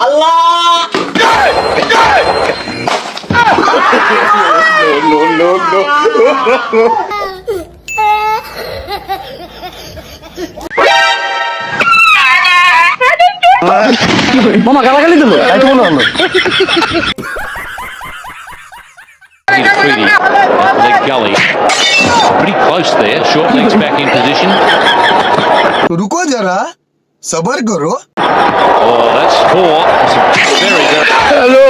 আল্লাহ no, no, no. মামা গালাগালি দিল তাই তো মনে হলো The gully. Pretty close there. Short legs back in position. Ruko jara. सबर करो हेलो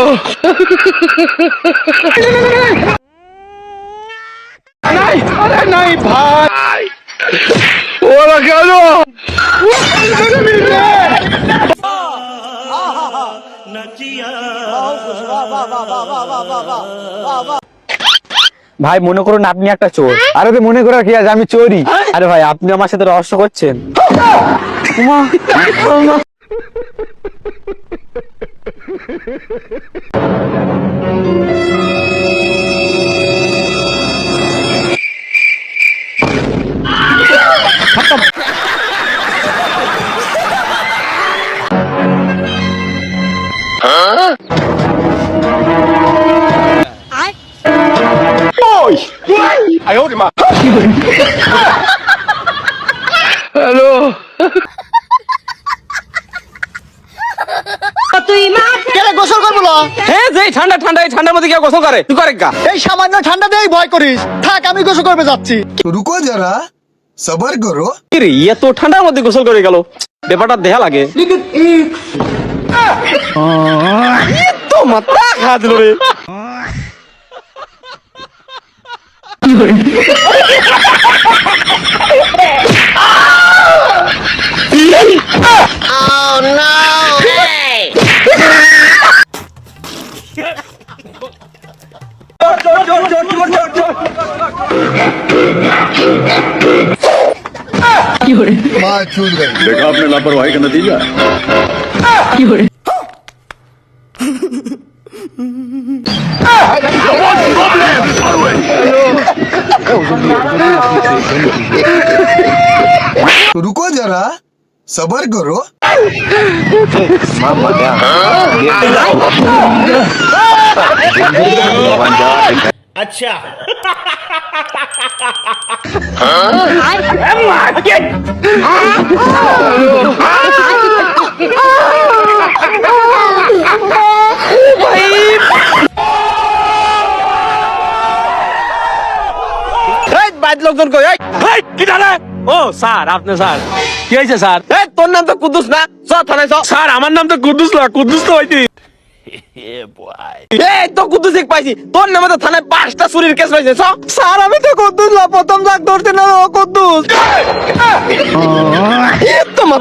नहीं अरे नहीं भाई वो नचिया ভাই মনে করুন আপনি একটা চোর। আরে তো মনে করার কি আছে? আমি চোরই। আরে ভাই আপনি আমার সাথে রহস্য করছেন? 哎呦我的妈！হ্যালো। তুই মা কেন গোসল করব ঠান্ডা ঠান্ডা ঠান্ডার মধ্যে কেউ গোসল করে। তুই করে এই সামান্য ঠান্ডা দিয়েই ভয় করিস। থাক আমি গোসল করবে যাচ্ছি। রুকো যারা সবার করো। রে ইয়ে ঠান্ডার মধ্যে গোসল করে গেল। ব্যাপারটা দেহা লাগে। ইয়ে তো মাথা খা রে। माँ छूट गई देखा आपने लापरवाही का नतीजा? सबर करो। अच्छा। बात लोग को किधर है ও স্যার আপনি স্যার কি হয়েছে স্যার এই তোর নাম তো কুদ্দুস না চ থানায় চ স্যার আমার নাম তো কুদ্দুস না কুদ্দুস তো হইতি এই তো কুদ্দুস এক পাইছি তোর নামে তো থানায় পাঁচটা চুরির কেস পাইছে চ স্যার আমি তো কুদ্দুস না প্রথম জাগ ধরতে না ও কুদ্দুস এই তো মা